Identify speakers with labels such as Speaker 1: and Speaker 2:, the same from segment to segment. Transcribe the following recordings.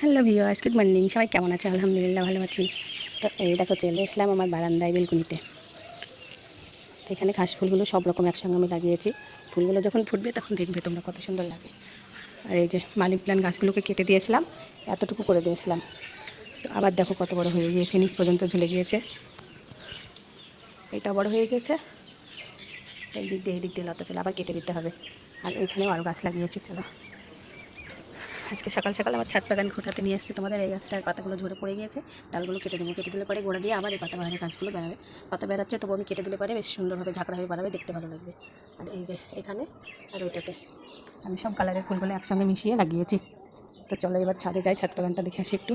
Speaker 1: Hello viewers good morning. সবাই কেমন আছে? আলহামদুলিল্লাহ, ভালো আছি। তো এই দেখো, চলে এসলাম আমার বারান্দায় বেলকুনিতে। তো এখানে ঘাস ফুলগুলো সব রকম একসঙ্গে আমি লাগিয়েছি। ফুলগুলো যখন ফুটবে, তখন দেখবে তোমরা কত সুন্দর লাগে। আর এই যে মানি প্ল্যান্ট গাছগুলোকে কেটে দিয়েছিলাম, এতটুকু করে দিয়েছিলাম। তো আবার দেখো কত বড় হয়ে গিয়েছে, নিচ পর্যন্ত ঝুলে গিয়েছে। এটা বড় হয়ে গেছে এই দিক দিয়ে এই দিক দিয়ে লতা চলে, আবার কেটে দিতে হবে। আর এখানেও আরও গাছ লাগিয়েছি, চলো। আজকে সকাল সকাল আমার ছাদ বাগান ঘোটাতে নিয়ে এসেছি তোমাদের। এই গাছটার পাতাগুলো ঝরে পড়ে গিয়েছে, ডালগুলো কেটে দেবো, কেটে দিলে পরে গোড়া দিয়ে আবার এই পাতা বাড়ানো গাছগুলো বেড়াবে পাতা বেড়াচ্ছে তবু আমি কেটে দিলে পরে বেশ সুন্দরভাবে ঝাঁকড়াভাবে বাড়াবে, দেখতে ভালো লাগবে। আর এই যে এখানে আর ওইটাতে। আমি সব কালারের ফুলগুলো একসঙ্গে মিশিয়ে লাগিয়েছি। তো চলো এবার ছাদে যাই, ছাদ বাগানটা দেখে আসি একটু।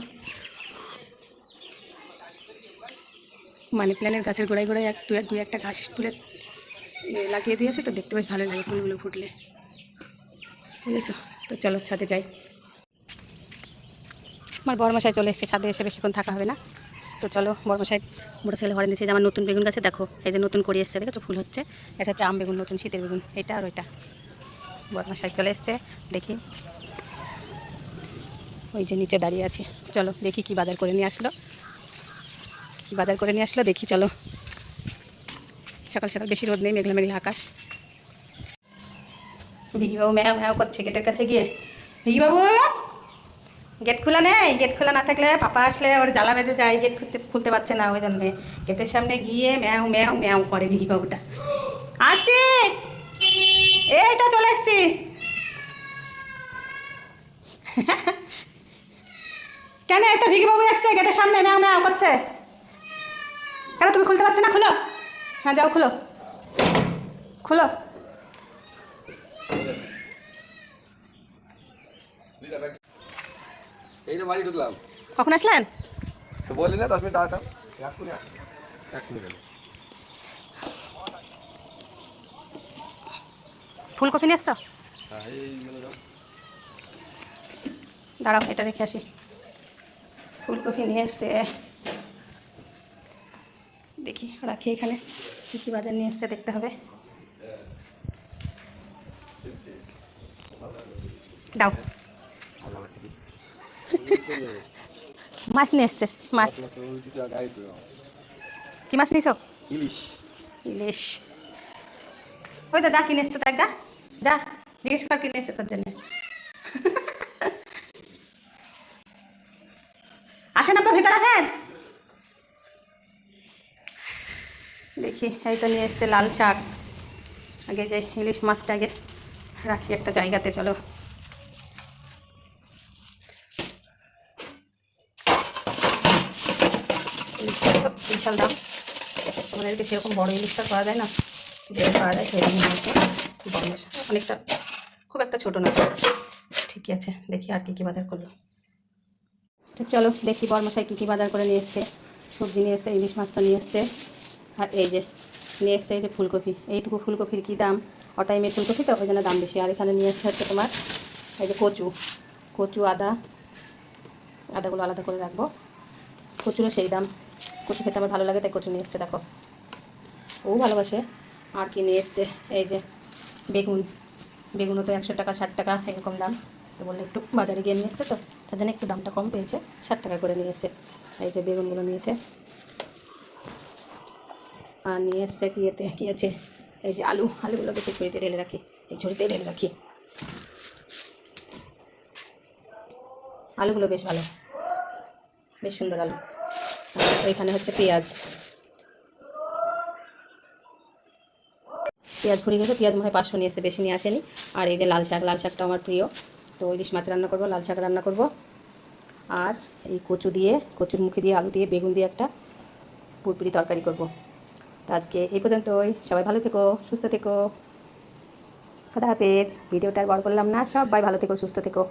Speaker 1: মানি প্ল্যানের গাছের গোড়ায় গোড়ায় এক, দু এক দুই একটা ঘাস ফুলের এ লাগিয়ে দিয়েছে, তো দেখতে বেশ ভালো লাগে ফুলগুলো ফুটলে। বুঝেছ? তো চলো ছাদে যাই। আমার বড়মশাই চলে এসেছে ছাদে এসে বেশিক্ষণ থাকা হবে না। তো চলো বড়মশাই মোটর ছেলে ঘরে নিচে যে আমার নতুন বেগুন গাছে দেখো, এই যে নতুন করে এসছে, দেখেছ? ফুল হচ্ছে। এটা হচ্ছে আম বেগুন, নতুন শীতের বেগুন, এটা আর ওইটা। বড়মশাই চলে এসছে, দেখি। ওই যে নিচে দাঁড়িয়ে আছে। চলো, দেখি কি বাজার করে নিয়ে আসলো। কি বাজার করে নিয়ে আসলো, দেখি, চলো। সকাল সকাল বেশি রোদ নেই, মেঘলা মেঘলা আকাশ। ভিকিবাবু ম্যাও ম্যাও করছে গেটের কাছে গিয়ে। ভিকিবাবু! গেট খোলা নেই? গেট খোলা না থাকলে পাপা আসলে ওর জ্বালা বেঁধে যায়, গেট খুলতে খুলতে পারছে না ওই জন্যে। গেটের সামনে গিয়ে ম্যাও ম্যাও ম্যাও করে ভিকি বাবুটা। আসি এই তো চলে এসছি। কেন একটা ভিকি বাবু এসছে? গেটের সামনে ম্যাও ম্যাও করছে। কেন তুমি খুলতে পারছ না? খুলো। হ্যাঁ যাও, খুলো। খুলো।
Speaker 2: এই তো বাড়ি ঢুকলাম।
Speaker 1: কখন আসলেন?
Speaker 2: তো বললি না দশ মিনিট দাঁড়াতাম।
Speaker 1: ফুলকপি নিয়ে এসছো?
Speaker 2: হ্যাঁ।
Speaker 1: দাঁড়াও এটা দেখে আসি। ফুলকপি নিয়ে এসছে। দেখি রাখি এখানে। কী কী বাজার নিয়ে এসছে দেখতে হবে। দাও? মাছ নিয়ে এসছে মাছ। কি মাছ
Speaker 2: ইলিশ।
Speaker 1: ইলিশ। ওই যা কিনে এসছে দেখ যা যা জিজ্ঞেস কর কিনে এসছে তোর জন্য। আসেন আপনার ভিতরে আসেন। দেখি এই তো নিয়ে এসছে লাল শাক। আগে যে ইলিশ মাছটা আগে রাখি একটা জায়গাতে চলো ইলিশটা তো বিশাল দাম। আমাদের এদিকে সেরকম বড় ইলিশটা পাওয়া যায় না। যেটা পাওয়া যায় সেরকম হচ্ছে বড় অনেকটা, খুব একটা ছোটো না। ঠিকই আছে, দেখি আর কী কী বাজার করল। তো চলো, দেখি বর্মশাই কী কী বাজার করে নিয়ে এসছে। সবজি নিয়ে এসছে, ইলিশ মাছটা নিয়ে এসছে। আর এই যে, নিয়ে এসছে এই যে ফুলকপি। এইটুকু ফুলকপির কী দাম? অটাইমের ফুলকপি তো, ওই জন্য দাম বেশি। আর এখানে নিয়ে এসছে হচ্ছে তোমার, এই যে কচু। কচু, আদা, আদাগুলো আলাদা করে রাখব। কচুরও সেই দাম। কচু খেতে আমার ভালো লাগে, তাই কচু নিয়ে এসছে, দেখো। ও ভালোবাসে। আর কি নিয়ে এসছে? এই যে, বেগুন। বেগুনও তো একশো টাকা, ষাট টাকা, এরকম দাম। তো বললে একটু বাজারে গিয়ে নিয়ে এসছে তো, তার জন্য একটু দামটা কম পেয়েছে, ষাট টাকা করে নিয়ে এসছে। এই যে বেগুনগুলো নিয়েছে আর নিয়ে এসছে কি এতে, কী আছে? এই যে আলু আলুগুলোকে একটু ঝুড়িতে ঢেলে রাখি, এই ঝুড়িতে ঢেলে রাখি। আলুগুলো বেশ ভালো, বেশ সুন্দর আলু। ওইখানে হচ্ছে পেঁয়াজ। পেঁয়াজ ভরে গেছে, পেঁয়াজ মনে হয় পাঁচশো নিয়ে এসে, বেশি নিয়ে আসেনি। আর এই যে লাল শাক, লাল শাকটা আমার প্রিয়। তো ইলিশ মাছ রান্না করব, লাল শাক রান্না করব। আর এই কচু দিয়ে, কচুর মুখে দিয়ে, আলু দিয়ে, বেগুন দিয়ে একটা পুরপুরি তরকারি করব। তো আজকে এই পর্যন্তই। সবাই ভালো থেকো, সুস্থ থেকো। কথা হাফেজ। ভিডিওটা আর বড় করলাম না, সবাই ভালো থেকো, সুস্থ থেকো।